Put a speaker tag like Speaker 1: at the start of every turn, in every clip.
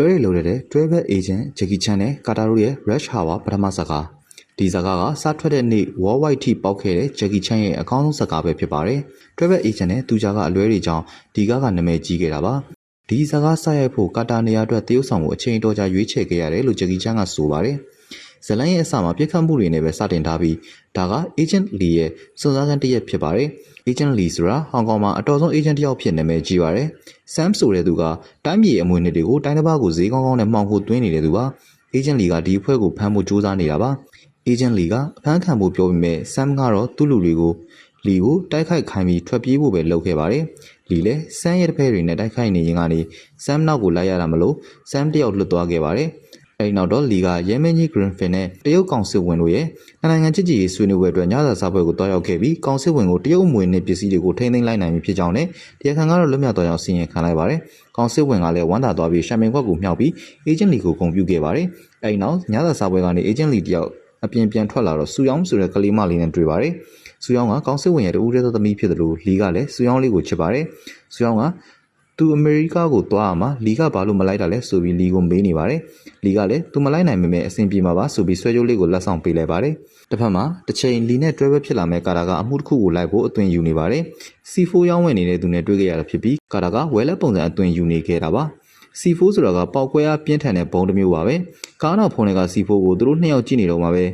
Speaker 1: လွဲတွေလိုတဲ့ Travel Agent Jackie Chan နဲ့ကာတာတို့ရဲ့ Rush Hour ပထမဇာတ်ကားဒီဇာတ်ကားကစထွက်တဲ့နေ့ Worldwide ထိပေါက်ခဲ့တဲ့ Jackie Chan ရဲ့အကောင်းဆုံးဇာတ်ကားပဲဖြစ်ပါတယ်။ Travel Agent နဲ့သူကြားကအလွဲတွေကြောင့်ဒီကားကနာမည်ကြီးခဲ့တာပါ။ဒီဇာတ်ကားစရိုက်ဖို့ကာတာနေရာအတွက်တရုတ်ဆောင်ကိုအချိန်တော်ကြာရွေးချယ်ခဲ့ရတယ်လို့ Jackie Chan ကဆိုပါတယ်။ ဇလန်ရဲ့အစမှာပြစ်ခတ်မှုတွေနဲ့ပဲစတင်ထားပြီးဒါက Agent Lee ရဲ့စုံစမ်းခန်းတစ်ရက်ဖြစ်ပါတယ်။ Agent Lee ဆိုတာဟောင်ကောင်မှာအတော်ဆုံး agent တစ်ယောက်ဖြစ်နာမည်ကြီးပါတယ်။ Sam ဆိုတဲ့သူကတိုင်းပြည်အမွေအနှစ်တွေကိုတိုင်းတစ်ပါးကိုဈေးကောင်းကောင်းနဲ့မှောင်ခိုသွင်းနေတဲ့သူပါ။ Agent Lee ကဒီအဖွဲ့ကိုဖမ်းဖို့ကြိုးစားနေတာပါ။ Agent Lee ကအဖမ်းခံဖို့ပြောပေမဲ့ Sam ကတော့သူ့လူတွေကိုလီကိုတိုက်ခိုက်ခိုင်းပြီးထွက်ပြေးဖို့ပဲလုပ်ခဲ့ပါတယ်။လီလည်းဆမ်ရဲ့တပည့်တွေနဲ့တိုက်ခိုက်နေရင်ကနေဆမ်နောက်ကိုလိုက်ရတာမလို့ဆမ်တယောက်လွတ်သွားခဲ့ပါတယ်။ အဲဒီနောက်တော့လီကရဲမင်းကြီးဂရင်ဖင်နဲ့တရုတ်ကောင်စစ်ဝင်တို့ရဲ့နိုင်ငံချစ်ကြည်ရေးဆွေးနွေးပွဲအတွက်ညစာစားပွဲကိုတွားရောက်ခဲ့ပြီးကောင်စစ်ဝင်ကိုတရုတ်မွေနဲ့ပစ္စည်းတွေကိုထိန်းသိမ်းလိုက်နိုင်ပြီဖြစ်ကြောင်းနဲ့တရားခံကတော့လွတ်မြောက်သွားကြောင်းစီရင်ခံလိုက်ပါတယ်။ကောင်စစ်ဝင်ကလည်းဝမ်းသာသွားပြီးရှမ်ပင်ခွက်ကိုမြှောက်ပြီးအေဂျင့်လီကိုဂုဏ်ပြုခဲ့ပါတယ်။အဲဒီနောက်ညစာစားပွဲကနေအေဂျင့်လီတယောက်အပြင်ပြန်ထွက်လာတော့စူယောင်းဆိုတဲ့ကလေးမလေးနဲ့တွေ့ပါတယ်။စူယောင်းကကောင်စစ်ဝင်ရဲ့တူဦးတဲ့သမီးဖြစ်တယ်လို့လီကလည်းစူယောင်းလေးကိုချစ်ပါတယ်။စူယောင်းက သူအမေရိကကိုသွားရမှာလီကဘာလို့မလိုက်တာလဲဆိုပြီးလီကိုမေးနေပါတယ်။လီကလည်းသူမလိုက်နိုင်ပေမဲ့အဆင်ပြေမှာပါဆိုပြီးဆွဲကြိုးလေးကိုလက်ဆောင်ပေးလိုက်ပါတယ်။တစ်ဖက်မှာတစ်ချိန်လီနဲ့တွဲပဲဖြစ်လာမဲ့ကာတာကအမှုတစ်ခုကိုလိုက်ဖို့အသွင်ယူနေပါတယ်။ C4 ရောင်းဝယ်နေတဲ့သူနဲ့တွေ့ခဲ့ရတာဖြစ်ပြီးကာတာကဝဲလက်ပုံစံအသွင်ယူနေခဲ့တာပါ။ C4 ဆိုတာကပေါက်ကွဲအားပြင်းထန်တဲ့ဘုံတစ်မျိုးပါပဲ။ကားနောက်ဖုန်းတွေက C4 ကိုသူတို့နှစ်ယောက်ကြည့်နေတော့မှပဲ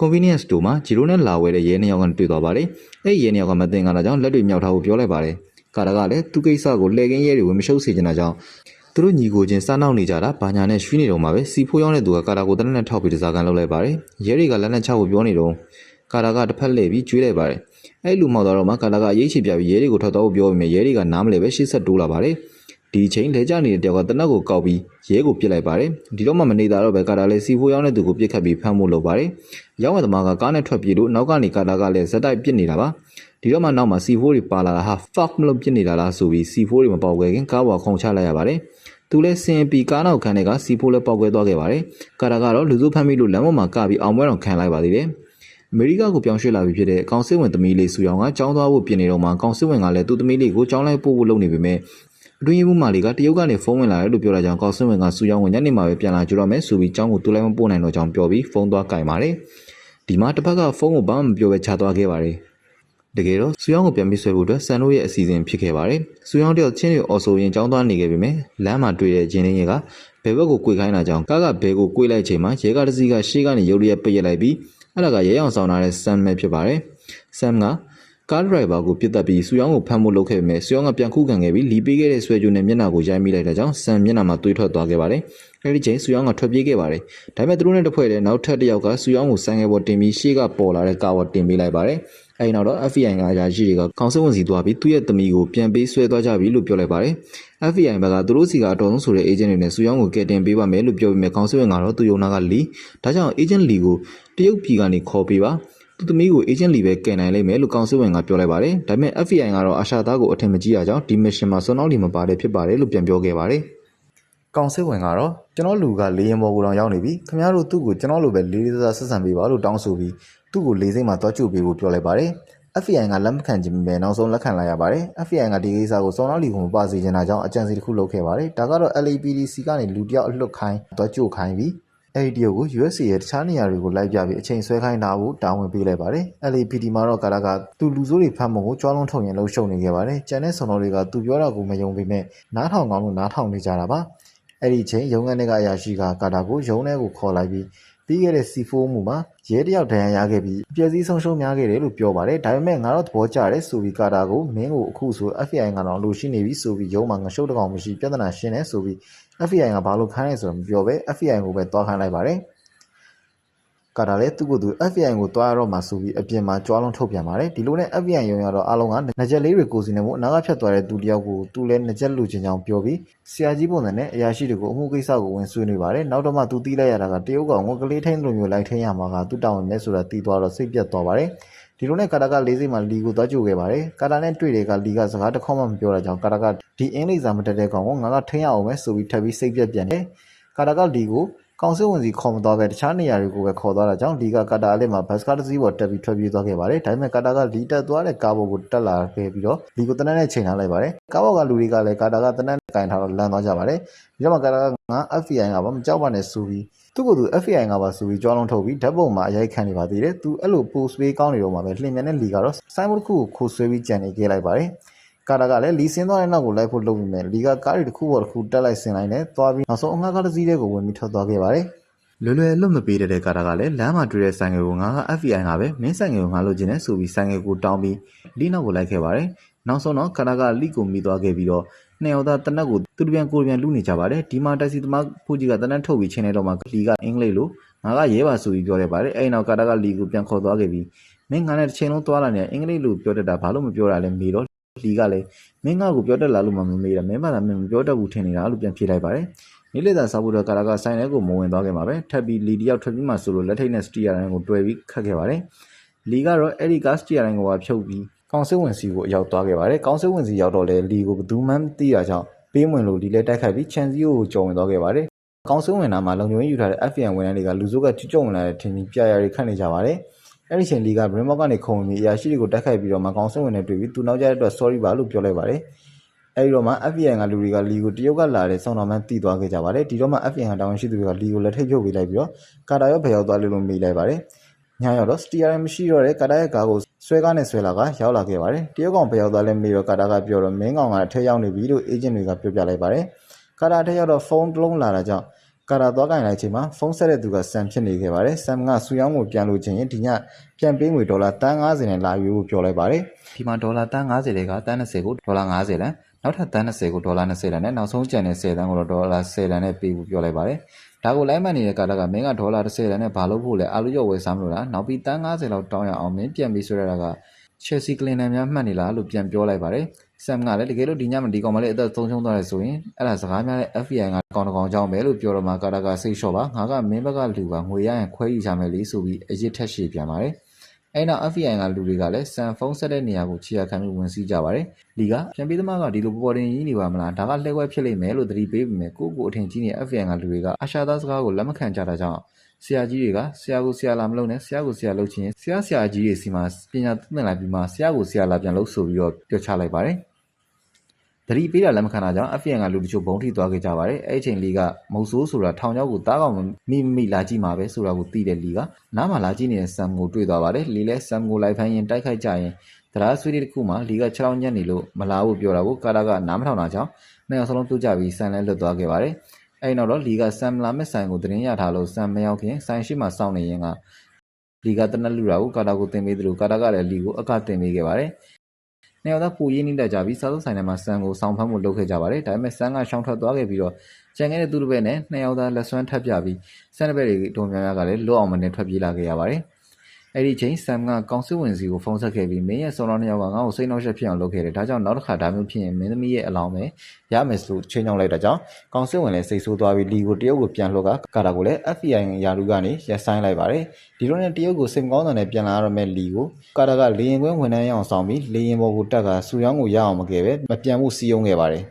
Speaker 1: convenience store မှာဂျီရိုနဲ့လာဝဲတဲ့ရဲနှစ်ယောက်ကတွေ့သွားပါတယ်။အဲ့ဒီရဲနှစ်ယောက်ကမတင်ကားတာကြောင့်လက်တွေမြောက်ထားဖို့ပြောလိုက်ပါတယ်။ ကာတာကလည်းသူကိစ္စကိုလှည့်ကင်းရဲတွေဝင်မရှုပ်စေချင်တာကြောင့်သူတို့ညီကိုချင်းစားနောက်နေကြတာဘာညာနဲ့ရွှီးနေတော့မှပဲစီဖိုးရောက်တဲ့သူကကာတာကိုတနက်နဲ့ထောက်ပြီးတစားကန်လုပ်လိုက်ပါတယ်။ရဲတွေကလက်နဲ့ချဖို့ပြောနေတော့ကာတာကတစ်ဖက်လှည့်ပြီးကျွေးလိုက်ပါတယ်။အဲ့လူမှောက်သွားတော့မှကာတာကအရေးချပြပြီးရဲတွေကိုထောက်တော့ဖို့ပြောပေမဲ့ရဲတွေကနားမလဲပဲရှေ့ဆက်တိုးလာပါတယ်။ဒီချိန်လဲကျနေတဲ့တယောက်ကတနက်ကိုကောက်ပြီးရဲကိုပစ်လိုက်ပါတယ်ဒီတော့မှမနေတာတော့ပဲကာတာလည်းစီဖိုးရောက်တဲ့သူကိုပစ်ခတ်ပြီးဖမ်းဖို့လုပ်ပါတယ်ရောက်တဲ့သမားကကားနဲ့ထွက်ပြေးလို့နောက်ကနေကာတာကလည်းဇက်တိုက်ပစ်နေတာပါ ဒီတော့မှနောက်မှာ C4 တွေပါလာတာဟာ fuck မလို့ပြစ်နေတာလားဆိုပြီး C4 တွေမပေါက်ခွဲခင်ကားပေါ်ခုန်ချလိုက်ရပါတယ်။သူလည်းစင်ပီကားနောက်ခန်းထဲက C4 လည်းပေါက်ခွဲသွားခဲ့ပါတယ်။ကာတာကတော့လူစုဖမ်းမိလို့လမ်းပေါ်မှာကပြီးအောင်ပွဲတော်ခံလိုက်ပါသေးတယ်။အမေရိကကိုပြောင်းရွှေ့လာပြီဖြစ်တဲ့ကောင်စစ်ဝင်သမီးလေးစုရောင်ကចောင်းသွားဖို့ပြင်နေတော့မှကောင်စစ်ဝင်ကလည်းသူ့သမီးလေးကိုចောင်းလိုက်ပို့ဖို့လုပ်နေပေမဲ့အတွင်းရေးမှူးမာလီကတရုတ်ကနေဖုန်းဝင်လာတယ်လို့ပြောလာကြောင်းကောင်စစ်ဝင်ကစူရောင်းဝင်ညနေမှာပဲပြန်လာကြတော့မယ်ဆိုပြီးចောင်းကိုတူလိုက်မပို့နိုင်တော့ကြောင်းပြောပြီးဖုန်းသွားကင်ပါတယ်။ဒီမှာတစ်ဖက်ကဖုန်းကိုဘာမှမပြောပဲချသွားခဲ့ပါတယ်။ တကယ်တော့စူယောင်းကိုပြန်ပြီးဆွဲဖို့အတွက်ဆန်တို့ရဲ့အစီအစဉ်ဖြစ်ခဲ့ပါတယ်။စူယောင်းတယောက်ချင်းတွေအော်ဆိုရင်ကြောင်းသွားနေခဲ့ပေမဲ့လမ်းမှာတွေ့တဲ့ဂျင်းလင်းရဲကဘယ်ဘက်ကို꿰ခိုင်းတာကြောင့်ကားကဘယ်ကို꿰လိုက်ချိန်မှာရဲကားတစ်စီးကရှေ့ကနေရုတ်ရက်ပိတ်ရလိုက်ပြီးအဲ့ဒါကရဲအောင်ဆောင်လာတဲ့ဆမ်ပဲဖြစ်ပါတယ်။ဆမ်က ကားဒရိုင်ဘာကိုပြစ်တက်ပြီးစူယောင်းကိုဖမ်းဖို့လုပ်ခဲ့ပေမဲ့စူယောင်းကပြန်ခုခံခဲ့ပြီးလီပေးခဲ့တဲ့ဆွဲကြိုးနဲ့မျက်နှာကိုရိုက်မိလိုက်တဲ့ကြောင့်ဆမ်မျက်နှာမှာသွေးထွက်သွားခဲ့ပါတယ်။အဲဒီချိန်စူယောင်းကထွက်ပြေးခဲ့ပါတယ်။ဒါပေမဲ့သူတို့နဲ့တစ်ဖွဲ့တည်းနောက်ထပ်တစ်ယောက်ကစူယောင်းကိုဆိုင်ငယ်ပေါ်တင်ပြီးရှေ့ကပေါ်လာတဲ့ကားပေါ်တင်ပေးလိုက်ပါတယ်။အဲဒီနောက်တော့ FBI ကအရာရှိတွေကကောင်စစ်ဝန်စီသွားပြီးသူ့ရဲ့သမီးကိုပြန်ပေးဆွဲသွားကြပြီလို့ပြောလိုက်ပါတယ်။ FBI ဘက်ကသူတို့စီကအတော်ဆုံးဆိုတဲ့ agent တွေနဲ့စူယောင်းကိုကယ်တင်ပေးပါမယ်လို့ပြောပြီးမြဲကောင်စစ်ဝန်ကတော့သူ့ယုံနာကလီဒါကြောင့် agent လီကိုတရုတ်ပြည်ကနေခေါ်ပေးပါ သူသမီးကို agent လီပဲကယ်နိုင်လိမ့်မယ်လို့ကောင်စစ်ဝင်ကပြောလိုက်ပါတယ်။ဒါပေမဲ့ FBI ကတော့အာရှာသားကိုအထင်မကြီးရကြောင်းဒီ mission မှာစွမ်းအောင်လီမပါတဲ့ဖြစ်ပါတယ်လို့ပြန်ပြောခဲ့ပါတယ်။ကောင်စစ်ဝင်ကတော့ကျွန်တော်လူကလေရင်ဘော်ကိုတောင်ရောက်နေပြီခင်ဗျားတို့သူ့ကိုကျွန်တော်လိုပဲလေးလေးစားဆက်ဆံပေးပါလို့တောင်းဆိုပြီးသူ့ကိုလေးစိတ်မှာတွားကြိုပေးဖို့ပြောလိုက်ပါတယ်။ FBI ကလက်မခံခြင်းပဲနောက်ဆုံးလက်ခံလိုက်ရပါတယ်။ FBI ကဒီကိစ္စကိုစောင်းနောက်လီကိုမပါစေချင်တာကြောင့်အကြံစီတစ်ခုလုပ်ခဲ့ပါတယ်။ဒါကတော့ LAPD စီကနေလူတယောက်အလွတ်ခိုင်းတွားကြိုခိုင်းပြီး အဲ့ဒီတရုတ်ကို USA ရဲ့တခြားနေရာတွေကိုလိုက်ပြပြီးအချိန်ဆွဲခိုင်းတာကိုတာဝန်ပေးလိုက်ပါတယ်။ LAPD မှာတော့ကာတာကသူလူစိုးတွေဖမ်းမှုကိုကြွားလုံးထုတ်ရင်လှုပ်ရှုပ်နေခဲ့ပါတယ်။ကျန်တဲ့ဆော်တော်တွေကသူပြောတာကိုမယုံပေမဲ့နားထောင်ကောင်းလို့နားထောင်နေကြတာပါ။အဲ့ဒီချိန်ရုံးခန်းထဲကအရာရှိကကာတာကိုရုံးထဲကိုခေါ်လိုက်ပြီးပြီးခဲ့တဲ့ C4 မှုမှာရဲတယောက်ဒဏ်ရာရခဲ့ပြီးအပြည့်စည်းဆုံးရှုံးများခဲ့တယ်လို့ပြောပါတယ်ဒါပေမဲ့ငါတော့သဘောကျတယ်ဆိုပြီးကာတာကိုမင်းကိုအခုဆို FBI ကတော့လူရှိနေပြီဆိုပြီးရုံးမှာငရှုပ်တကောင်မရှိပြဿနာရှင်းတယ်ဆိုပြီး FBI ကဘာလို့ခိုင်းလဲဆိုတော့မပြောပဲ FBI ကိုပဲတွားခိုင်းလိုက်ပါတယ်ကာတာလည်းသူ့ကိုယ်သူ FBI ကိုတွားရတော့မှဆိုပြီးအပြင်မှာကြွားလုံးထုတ်ပြန်ပါတယ်ဒီလိုနဲ့ FBI ရုံရတော့အားလုံးကငကြက်လေးတွေကိုစီနေမှုအနာကဖြတ်သွားတဲ့သူတယောက်ကိုသူလည်းငကြက်လူချင်းချောင်းပြောပြီးဆရာကြီးပုံစံနဲ့အရာရှိတွေကိုအမှုကိစ္စကိုဝင်ဆွေးနွေးပါတယ်နောက်တော့မှသူတီးလိုက်ရတာကတရုတ်ကငွေကလေးထိန်းလိုမျိုးလိုက်ထိန်းရမှာကသူတောင်းဝင်မဲ့ဆိုတာတီးသွားတော့စိတ်ပြတ်သွားပါတယ် ဒီလိုနဲ့ကာတာကလေးစိတ်မှာလီကိုသွားကြိုခဲ့ပါတယ်ကာတာနဲ့တွေ့တဲ့ကလီကစကားတစ်ခေါက်မှမပြောတာကြောင့်ကာတာကဒီအင်္ဂလိပ်စာမတက်တဲ့ကောင်ကိုငါကထိန်းရအောင်ပဲဆိုပြီးထပ်ပြီးစိတ်ပြတ်ပြန်တယ်ကာတာကလီကို
Speaker 2: ကောင်စစ်ဝင်စီခေါ်မသွားပဲတခြားနေရာတွေကိုပဲခေါ်သွားတာကြောင့်လီကကာတာအလေးမှာဘတ်စကားတစ်စီးပေါ်တက်ပြီးထွက်ပြေးသွားခဲ့ပါတယ်ဒါပေမဲ့ကာတာကလီတက်သွားတဲ့ကားပေါ်ကိုတက်လာခဲ့ပြီးတော့လီကိုတနက်နဲ့ချိန်ထားလိုက်ပါတယ်ကားပေါ်ကလူတွေကလည်းကာတာကတနက်ကင်ထားတော့လမ်းသွားကြပါတယ်ဒီတော့မှကာတာကငါ FBI ကပါမကြောက်ပါနဲ့ဆိုပြီး သူ့ကိုယ်သူ FBI ကပါဆိုပြီးကြွားလုံးထုတ်ပြီးဓာတ်ပုံမှာအရိုက်ခံနေပါသေးတယ်သူအဲ့လို post ပေးကောင်းနေတော့မှပဲလှင်မြန်တဲ့လီကတော့စိုင်းမတစ်ခုကိုခိုးဆွဲပြီးကြံနေခဲ့လိုက်ပါတယ်ကာတာကလည်းလီစင်းသွားတဲ့နောက်ကိုလိုက်ဖို့လုပ်ပြီးမယ်လီကကားတွေတစ်ခုပေါ်တစ်ခုတက်လိုက်ဆင်လိုက်နဲ့သွားပြီးနောက်ဆုံးအငှားကားတစ်စီးတဲ့ကိုဝင်ပြီးထွက်သွားခဲ့ပါတယ်
Speaker 1: လွယ်လွယ်လွတ်မပေးတဲ့ကာတာကလည်းလမ်းမှာတွေ့တဲ့ဆိုင်ငယ်ကိုငါက FBI ကပဲမင်းဆိုင်ငယ်ကိုငါလိုချင်တယ်ဆိုပြီးဆိုင်ငယ်ကိုတောင်းပြီးလီနောက်ကိုလိုက်ခဲ့ပါတယ်။နောက်ဆုံးတော့ကာတာကလီကိုမိသွားခဲ့ပြီးတော့ နှစ်ယောက်သားတနက်ကိုသူတပြန်ကိုယ်ပြန်လူနေကြပါတယ်။ဒီမှာတက်စီသမားဖူကြီးကတနက်ထုတ်ပြီးချင်းနေတော့မှလီကအင်္ဂလိပ်လိုငါကရဲပါဆိုပြီးပြောခဲ့ပါတယ်။အဲဒီနောက်ကာတာကလီကိုပြန်ခေါ်သွားခဲ့ပြီးမင်းငါနဲ့တစ်ချိန်လုံးသွားလာနေအင်္ဂလိပ်လိုပြောတတ်တာဘာလို့မပြောတာလဲမေတော့လီကလည်းမင်းငါ့ကိုပြောတတ်လားလို့မှမမေးတာမင်းဘာသာမင်းမပြောတတ်ဘူးထင်နေတာလို့ပြန်ဖြေလိုက်ပါတယ်။နေ့လေသာစားဖို့တော့ကာလာကဆိုင်ထဲကိုမဝင်သွားခဲ့ပါပဲထပ်ပြီးလီတယောက်ထွက်ပြီးမှဆိုလို့လက်ထိတ်နဲ့စတီယာတိုင်းကိုတွဲပြီးခတ်ခဲ့ပါတယ်လီကတော့အဲ့ဒီကစတီယာတိုင်းကိုပါဖြုတ်ပြီး ကောင်စစ်ဝင်စီကိုအရောက်သွားခဲ့ပါတယ်ကောင်စစ်ဝင်စီရောက်တော့လေလီကိုဘယ်သူမှမသိတာကြောင့်ပေးဝင်လို့လီလဲတိုက်ခိုက်ပြီးချန်စီကိုကြော်ဝင်သွားခဲ့ပါတယ်ကောင်စစ်ဝင်နာမှာလုံခြုံရေးယူထားတဲ့ FBI ဝန်ထမ်းတွေကလူစုကကြွကြုံဝင်လာတဲ့ထင်ပြီးပြာရတွေခတ်နေကြပါတယ်အဲ့ဒီချိန်လီကဘရင်မော့ကနေခုံဝင်ပြီးအရာရှိတွေကိုတိုက်ခိုက်ပြီးတော့မှကောင်စစ်ဝင်နဲ့တွေ့ပြီးသူနောက်ကျတဲ့အတွက် sorry ပါလို့ပြောလိုက်ပါတယ်အဲဒီတော့မှ FBI ကလူတွေကလီကိုတရုတ်ကလာတဲ့စောင်းတော်မှန်းတည်သွားခဲ့ကြပါတယ်ဒီတော့မှ FBI ကတာဝန်ရှိသူတွေကလီကိုလက်ထိတ်ဖြုတ်ပေးလိုက်ပြီးတော့ကာတာရောဘယ်ရောက်သွားလဲလို့မေးလိုက်ပါတယ်ညရောက်တော့စတီယာရင်မရှိတော့တဲ့ကာတာရဲ့ကားကို ဆွဲကားနဲ့ဆွဲလာကရောက်လာခဲ့ပါတယ်တရုတ်ကောင်ဘယ်ရောက်သွားလဲမေးတော့ကာတာကပြောတော့မင်းကောင်ကအထက်ရောက်နေပြီလို့အေဂျင့်တွေကပြောပြလိုက်ပါတယ်ကာတာအထက်ရောက်တော့ဖုန်းတစ်လုံးလာတာကြောင့်ကာတာသွားကင်လိုက်ချိန်မှာဖုန်းဆက်တဲ့သူကဆမ်ဖြစ်နေခဲ့ပါတယ်ဆမ်ကဆူယောင်းကိုပြန်လို့ချင်းရင်ဒီညပြန်ပေးငွေဒေါ်လာ150နဲ့လာယူဖို့ပြောလိုက်ပါတယ်ဒီမှာဒေါ်လာ150တွေက120ကိုဒေါ်လာ50လမ်းနောက်ထပ်တန်း20ကိုဒေါ်လာ20လမ်းနဲ့နောက်ဆုံးကျန်တဲ့10တန်းကိုတော့ဒေါ်လာ10လမ်းနဲ့ပေးဖို့ပြောလိုက်ပါတယ်။ ဒါကိုလိုက်မှတ်နေတဲ့ကာလကမင်းကဒေါ်လာ30လမ်းနဲ့ဘာလို့ဖို့လဲအာလူရော့ဝယ်စားမလို့လားနောက်ပြီးတန်း90လောက်တောင်းရအောင်မင်းပြန်ပြီးဆိုရတာက Chelsea ကလင်နန်များမှတ်နေလားလို့ပြန်ပြောလိုက်ပါတယ်။ Sam ကလည်းတကယ်လို့ဒီညမှာဒီကောင်မလေးအသက်ဆုံးရှုံးသွားတယ်ဆိုရင်အဲ့ဒါစကားများတဲ့ FBI ကကောင်တကောင်ကြောင်းပဲလို့ပြောတော့မှကာတာကစိတ်လျှော့ပါငါကမင်းဘက်ကလူပါငွေရရင်ခွဲယူချမယ်လေဆိုပြီးအရေးထက်ရှည်ပြန်ပါတယ်။ အဲ့နောက် FBI ကလူတွေကလည်းဆန်ဖုန်းဆက်တဲ့နေရာကို ခြေရခံပြီး ဝင်စီးကြပါတယ်။လီကပြန်ပေးသမားက ဒီလို ပေါ်ပေါ်တင်ကြီးနေပါမလား ဒါက လှည့်ကွက်ဖြစ်လိမ့်မယ်လို့ သတိပေးပြီးမြဲကိုကိုအထင်ကြီးနေ FBI ကလူတွေကအရှာသားစကားကို လက်မခံကြတာကြောင့် ဆရာကြီးတွေက ဆရာကို ဆရာလာမလုပ်နဲ့ ဆရာကို ဆရာလုပ်ချင်းဆရာဆရာကြီးတွေစီမှာ ပညာသင်လာပြီးမှ ဆရာကို ဆရာလာပြန်လုပ်ဆိုပြီးတော့ပြောချလိုက်ပါတယ်။ သတိပေးတာလက်မခံတာကြောင့် FBI ကလူတချို့ဘုံထိသွားခဲ့ကြပါတယ်။အဲ့ဒီချိန်လီကမုတ်ဆိုးဆိုတာထောင်ချောက်ကိုတားကောင်မိမိလာကြည့်မှာပဲဆိုတာကိုသိတဲ့လီကနားမှာလာကြည့်နေတဲ့ဆမ်ကိုတွေ့သွားပါတယ်။လီလည်းဆမ်ကိုလိုက်ဖိုင်းရင်တိုက်ခိုက်ကြရင်တရားဆွေးနွေးတစ်ခုမှလီက6ညက်နေလို့မလာဘူးပြောတာကိုကာတာကနားမထောင်တာကြောင့်နှစ်ယောက်စလုံးပြုတ်ကြပြီးဆမ်လည်းလွတ်သွားခဲ့ပါတယ်။အဲ့နောက်တော့လီကဆမ်လာမဲ့ဆိုင်ကိုတင်းရထားလို့ဆမ်မရောက်ခင်ဆိုင်ရှိမှစောင့်နေရင်ကလီကတနက်လူတာကိုကာတာကိုတင်ပေးသလိုကာတာကလည်းလီကိုအကတင်ပေးခဲ့ပါတယ်။ နှစ်ယောက်သားပူရင်းနှီးတက်ကြပြီးစားသောက်ဆိုင်ထဲမှာဆန်ကိုဆောင်းဖမ်းမှုလုပ်ခဲ့ကြပါတယ်ဒါပေမဲ့ဆန်ကရှောင်းထွက်သွားခဲ့ပြီးတော့ကြံခဲ့တဲ့သူတစ်ပည့်နဲ့နှစ်ယောက်သားလက်ဆွမ်းထပ်ပြပြီးဆန်တစ်ပည့်တွေတုံများများကလည်းလွတ်အောင်မနဲ့ထွက်ပြေးလာခဲ့ရပါတယ် အဲ့ဒီချိန်ဆမ်ကကောင်စစ်ဝင်စီကိုဖုန်းဆက်ခဲ့ပြီးမင်းရဲ့ဆောင်းတော်နှစ်ယောက်ကငါ့ကိုစိတ်နှောက်ယှက်ဖြစ်အောင်လုပ်ခဲ့တယ်ဒါကြောင့်နောက်တစ်ခါဒါမျိုးဖြစ်ရင်မင်းသမီးရဲ့အလောင်းပဲရမယ်ဆိုချိန်ချောင်းလိုက်တာကြောင့်ကောင်စစ်ဝင်လည်းစိတ်ဆိုးသွားပြီးလီကိုတရုတ်ကိုပြန်လှုပ်ကကာတာကိုလည်း FBI ယာလူကနေရက်ဆိုင်လိုက်ပါတယ်ဒီလိုနဲ့တရုတ်ကိုစိတ်မကောင်းတဲ့နဲ့ပြန်လာရတော့မဲ့လီကိုကာတာကလေရင်ကွင်းဝန်ထမ်းရအောင်ဆောင်ပြီးလေရင်ဘော်ကိုတက်ကစူယောင်းကိုရအောင်မကယ်ပဲမပြန်မှုစီးယုံခဲ့ပါတယ်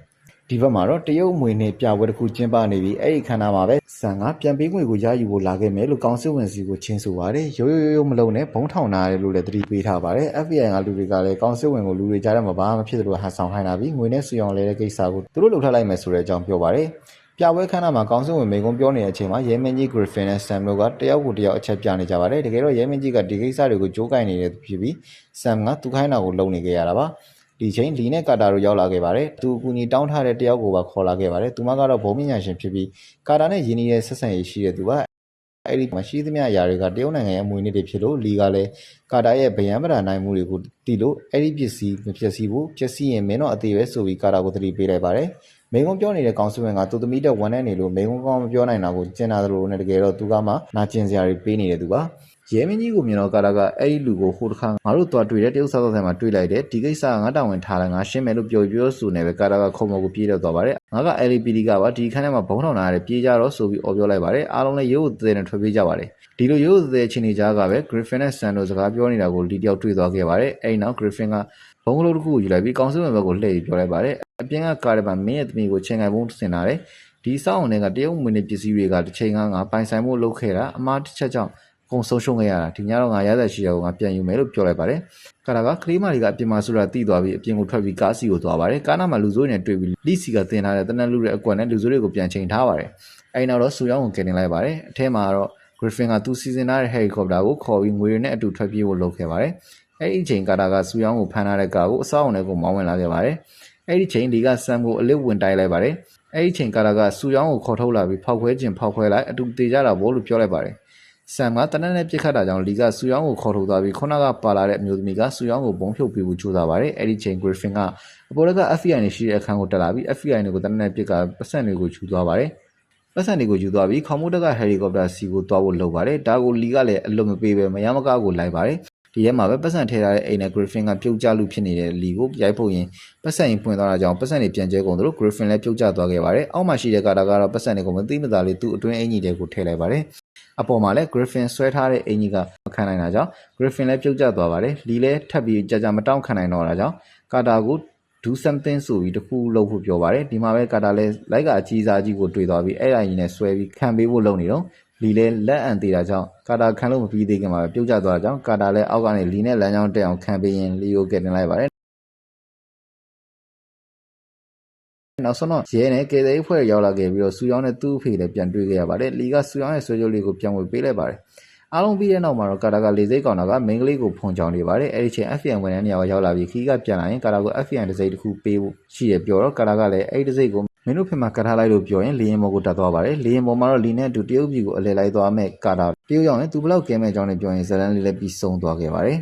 Speaker 1: ဒီဘက်မှာတော့တရုတ်မွေနဲ့ပြပွဲတစ်ခုကျင်းပနေပြီးအဲ့ဒီခန္ဓာမှာပဲဆန်ကပြန်ပေးငွေကိုရယူဖို့လာခဲ့မယ်လို့ကောင်စစ်ဝင်စီကိုချင်းဆိုပါတယ်ရိုးရိုးရိုးမလုံးနဲ့ဘုံထောင်နာတယ်လို့လည်းသတိပေးထားပါတယ် FBI ကလူတွေကလည်းကောင်စစ်ဝင်ကိုလူတွေကြားထဲမှာဘာမှမဖြစ်သလိုဟန်ဆောင်ခိုင်းတာပြီးငွေနဲ့ဆူအောင်လဲတဲ့ကိစ္စကိုသူတို့လှုပ်ထားလိုက်မယ်ဆိုတဲ့အကြောင်းပြောပါတယ်ပြပွဲခန်းနာမှာကောင်းစစ်ဝင်မိကုံပြောနေတဲ့အချိန်မှာရဲမင်းကြီး Griffin နဲ့ Sam တို့ကတယောက်ကိုတယောက်အချက်ပြနေကြပါတယ်တကယ်တော့ရဲမင်းကြီးကဒီကိစ္စတွေကိုကြိုးကင်နေတဲ့သူဖြစ်ပြီး Sam ကသူခိုင်းတာကိုလုံနေခဲ့ရတာပါ ဒီချိန်လီနဲ့ကာတာတို့ရောက်လာခဲ့ပါတယ်သူအကူကြီးတောင်းထားတဲ့တယောက်ကိုပါခေါ်လာခဲ့ပါတယ်သူမကတော့ဘုံမြညာရှင်ဖြစ်ပြီးကာတာနဲ့ယင်းနေတဲ့ဆက်ဆံရေးရှိတဲ့သူကအဲ့ဒီမှာရှိသမျှအရာတွေကတရုတ်နိုင်ငံရဲ့အမွေအနှစ်တွေဖြစ်လို့လီကလည်းကာတာရဲ့ဗယံပရာနိုင်မှုတွေကိုတီလို့အဲ့ဒီပစ္စည်းမပျက်စီးဘူးပျက်စီးရင်မင်းတို့အသေးပဲဆိုပြီးကာတာကိုသတိပေးလိုက်ပါတယ်မိကုံပြောနေတဲ့ကောင်စဝင်ကသူသမီးတက်ဝန်နဲ့နေလို့မိကုံကောင်မပြောနိုင်တာကိုကျင်နာသလိုနဲ့တကယ်တော့သူကမှနာကျင်စရာတွေပေးနေတဲ့သူပါ ရဲမင်းကြီးကိုမြင်တော့ကာတာကအဲ့ဒီလူကိုဟိုတစ်ခါငါတို့သွားတွေ့တဲ့တရုတ်စားသောက်ဆိုင်မှာတွေ့လိုက်တယ်ဒီကိစ္စကငါတာဝန်ထားတယ်ငါရှင်းမယ်လို့ပြောပြောဆိုနေပဲကာတာကခုံမော်ကိုပြေးတော့သွားပါတယ်ငါက LPD ကပါဒီခန်းထဲမှာဘုံထောင်လာရတယ်ပြေးကြတော့ဆိုပြီးអော်ပြောလိုက်ပါတယ်အားလုံးလည်းရုပ်သေးနဲ့ထွက်ပြေးကြပါတယ်ဒီလိုရုပ်သေးချင်းနေကြကပဲ Griffin နဲ့ Sando စကားပြောနေတာကိုလီတယောက်တွေ့သွားခဲ့ပါတယ်အဲ့နောက် Griffin ကဘုံကလေးတစ်ခုကိုယူလိုက်ပြီးကောင်းစုံဘက်ကိုလှည့်ပြီးပြောလိုက်ပါတယ်အပြင်ကကားထဲမှာမင်းရဲ့သမီးကိုချိန်ငိုင်ပုံးဆင်လာတယ်
Speaker 2: ဒီစောင်းတွေကတရုတ်မွေနေပစ္စည်းတွေကတစ်ချိန်ကငါပိုင်ဆိုင်မှုလုပ်ခဲ့တာအမားတစ်ချက်ကြောင့် ကုန်ဆုံးရှုံးခဲ့ရတာဒီညတော့ငါရသက်ရှိရကိုငါပြန်ယူမယ်လို့ပြောလိုက်ပါတယ်ကာတာကကလေးမတွေကအပြင်မှာဆိုတာတိသွားပြီးအပြင်ကိုထွက်ပြီးကားစီကိုသွားပါတယ်ကားနာမှာလူစိုးတွေနဲ့တွေ့ပြီးလိစီကတင်ထားတဲ့တနက်လူတွေအကွက်နဲ့လူစိုးတွေကိုပြန်ချိန်ထားပါတယ်အဲဒီနောက်တော့စူရောင်းကိုကယ်တင်လိုက်ပါတယ်အထဲမှာတော့ Griffin ကသူစီစဉ်ထားတဲ့ helicopter ကိုခေါ်ပြီးငွေတွေနဲ့အတူထွက်ပြေးဖို့လုပ်ခဲ့ပါတယ်အဲ့ဒီအချိန်ကာတာကစူရောင်းကိုဖမ်းထားတဲ့ကားကိုအစောင့်နဲ့ကိုမောင်းဝင်လာခဲ့ပါတယ်အဲ့ဒီချိန်ဒီကဆမ်ကိုအလစ်ဝင်တိုက်လိုက်ပါတယ်အဲ့ဒီချိန်ကာတာကစူရောင်းကိုခေါ်ထုတ်လာပြီးဖောက်ခွဲခြင်းဖောက်ခွဲလိုက်အတူတေကြတာဘောလို့ပြောလိုက်ပါတယ် ဆမ်ကတနက်နဲ့ပြစ်ခတ်တာကြောင့်လီကစူယောင်းကိုခေါ်ထုတ်သွားပြီးခုနကပါလာတဲ့အမျိုးသမီးကစူယောင်းကိုဘုံဖြုတ်ပြီးဖို့ကြိုးစားပါတယ်။အဲ့ဒီချိန် Griffin ကအပေါ်က FBI နဲ့ရှိတဲ့အခန်းကိုတက်လာပြီး FBI နဲ့ကိုတနက်နဲ့ပြစ်ကပတ်စံတွေကိုယူသွားပါတယ်။ပတ်စံတွေကိုယူသွားပြီးခေါမိုးတက်ကဟယ်လီကော်ပတာစီကိုသွားဖို့လုပ်ပါတယ်။ဒါကိုလီကလည်းအလွတ်မပေးပဲမရမကားကိုလိုက်ပါတယ်။ ဒီထဲမှာပဲပတ်စံထဲထားတဲ့အိမ်နဲ့ Griffin ကပြုတ်ကျလူဖြစ်နေတဲ့လီကိုရိုက်ဖို့ရင်ပတ်စံရင်ပွင့်သွားတာကြောင့်ပတ်စံတွေပြန်ကျဲကုန်သလို Griffin လည်းပြုတ်ကျသွားခဲ့ပါတယ်။အောက်မှာရှိတဲ့ကာတာကတော့ပတ်စံတွေကိုမသိမသာလေးသူ့အတွင်းအင်ကြီးတွေကိုထည့်လိုက်ပါတယ်။အပေါ်မှာလည်း Griffin ဆွဲထားတဲ့အင်ကြီးကမခံနိုင်တာကြောင့် Griffin လည်းပြုတ်ကျသွားပါတယ်။လီလည်းထပ်ပြီးကြာကြာမတောင့်ခံနိုင်တော့တာကြောင့်ကာတာကို do something ဆိုပြီးတခုလုပ်ဖို့ပြောပါတယ်ဒီမှာပဲကာတာလဲလိုက်ကအကြီးစားကြီးကိုတွေ့သွားပြီးအဲ့ဒါကြီးနဲ့ဆွဲပြီးခံပေးဖို့လုပ်နေတော့ လီလဲလက်အံသေးတာကြောင့်ကာတာခံလို့မပြီးသေးခင်မှာပဲပြုတ်ကျသွားတာကြောင့်ကာတာလဲအောက်ကနေလီနဲ့လမ်းကြောင်းတက်အောင်ခံပေးရင်လီကိုကယ်တင်လိုက်ပါတယ်နောက်ဆုံးတော့ရဲနဲ့ကေသေးဖွဲ့ရောက်လာခဲ့ပြီးတော့စူယောင်းနဲ့သူ့အဖေလည်းပြန်တွေ့ခဲ့ရပါတယ်လီကစူယောင်းရဲ့ဆွဲကြိုးလေးကိုပြန်ဝေပေးလိုက်ပါတယ်အားလုံးပြီးတဲ့နောက်မှာတော့ကာတာကလေစိတ်ကောင်တာကမိန်းကလေးကိုဖုန်ချောင်းနေပါတယ်အဲ့ဒီချိန် FBN ဝန်ထမ်းနေရာကိုရောက်လာပြီးခီးကပြန်လာရင်ကာတာကို FBN တစ်စိတ်တစ်ခုပေးဖို့ရှိရပြောတော့ကာတာကလည်းအဲ့ဒီတစ်စိတ်ကို မင်းတို့ဖေမှာကတ်ထားလိုက်လို့ပြောရင်လေရင်ဘော်ကိုတက်သွားပါတယ်လေရင်ဘော်မှာတော့လီနဲ့အတူတရုတ်ပြည်ကိုအလဲလိုက်သွားမဲ့ကာတာတရုတ်ရောက်ရင်သူဘလောက်ကဲမဲ့အကြောင်းနဲ့ပြောရင်ဇလန်လေးလည်းပြီးဆုံးသွားခဲ့ပါတယ်